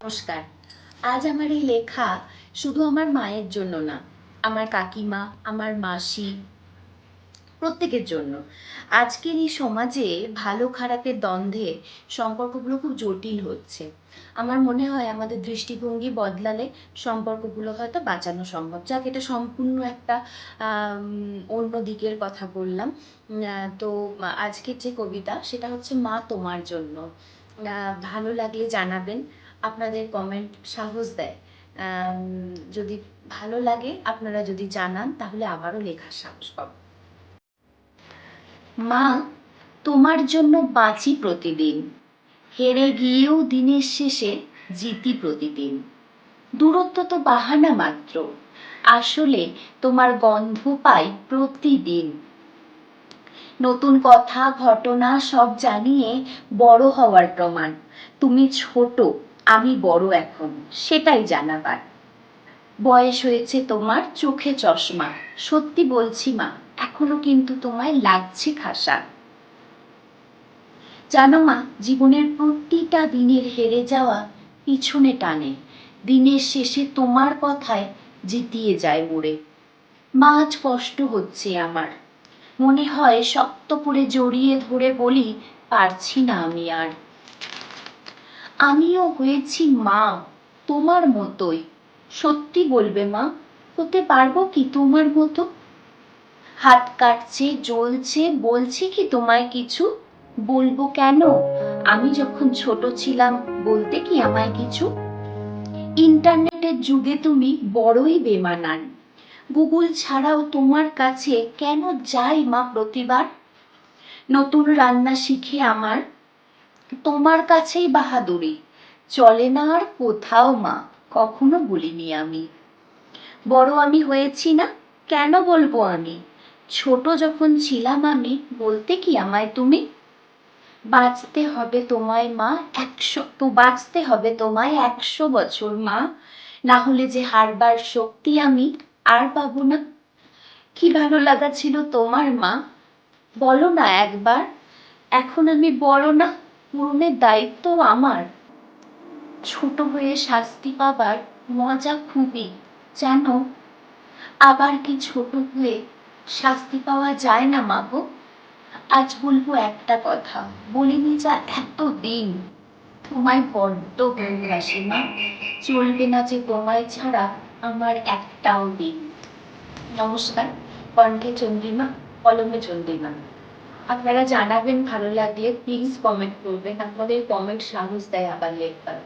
নমস্কার। আজ আমার এই লেখা শুধু আমার মায়ের জন্য না, আমার কাকিমা, আমার মাসি, প্রত্যেকের জন্য। আজকের এই সমাজে ভালো খারাপের দ্বন্দ্বে সম্পর্কগুলো খুব জটিল হচ্ছে। আমার মনে হয় আমাদের দৃষ্টিভঙ্গি বদলালে সম্পর্কগুলো হয়তো বাঁচানো সম্ভব। যাক, এটা সম্পূর্ণ একটা অন্য দিকের কথা বললাম। তো আজকের যে কবিতা, সেটা হচ্ছে মা তোমার জন্য। ভালো লাগলে জানাবেন। আপনাদের কমেন্ট সাহস দেয়। যদি ভালো লাগে, আপনারা যদি জানান, তাহলে আবারও লেখার সাহস পাবো। মা, তোমার জন্য বাঁচি প্রতিদিন। হেরে গিয়েও দিনের শেষে জিতি প্রতিদিন। দূরত্ব তো বাহানা মাত্র। আসলে তোমার গন্ধ পাই প্রতিদিন। নতুন কথা, ঘটনা সব জানিয়ে বড় হওয়ার প্রমাণ। তুমি ছোট আমি বড় এখন, সেটাই জানাবার। বয়স হয়েছে তোমার চোখে চশমা, সত্যি বলছি মা, এখনও কিন্তু তোমায় লাগছে খাসা। জানো মা, জীবনের প্রতিটা দিনের হেরে যাওয়া পিছনে টানে, দিনের শেষে তোমার কথায় জিতিয়ে যায় মোড়ে। মা আজ কষ্ট হচ্ছে আমার, মনে হয় শক্ত করে জড়িয়ে ধরে বলি, পারছি না আমি আর। আমিও হয়েছি মা, তোমার মতোই। সত্যি বলবে মা, হতে পারব কি তোমার মতো? হাত কাটছে, জ্বলছে, বলছি কি তোমায় কিছু? বলব কেন? আমি যখন ছোট ছিলাম, বলতে কি আমায় কিছু? ইন্টারনেটের যুগে তুমি বড়ই বেমানান। গুগল ছাড়াও তোমার কাছে কেন যাই মা প্রতিবার? নতুন রান্না শিখে আমার তোমার কাছেই বাহাদুরি। চলে না আর কোথাও মা, কখনো বলিনি আমি। বড় আমি হয়েছি না, কেন বলব আমি? ছোট যখন ছিলাম আমি, বলতে কি আমায় তুমি? বাঁচতে হবে তোমায় মা, একশো তো বাঁচতে হবে তোমায় একশো বছর মা। না হলে যে হারবার শক্তি আমি, আর পাবো না। কি ভালো লাগা ছিল তোমার মা। বলো না একবার, এখন আমি বড় না। পূরণের দায়িত্ব আমার। ছোট হয়ে শাস্তি পাবার মজা খুবই, যেন আবার কি ছোট হয়ে শাস্তি পাওয়া যায় না, মা গো? আজ বলব একটা কথা, বলিনি যা এতদিন। তোমায় বড্ড ভালোবাসি, মা। চলবে না যে তোমায় ছাড়া আমার একটাও দিন। নমস্কার, কণ্ঠে চন্দ্রিমা, কলমে চন্দ্রিমা। আপনারা জানাবেন ভালো লাগলে প্লিজ কমেন্ট করবেন। আপনাদের কমেন্ট সাহস দেয় আবার লেখবার।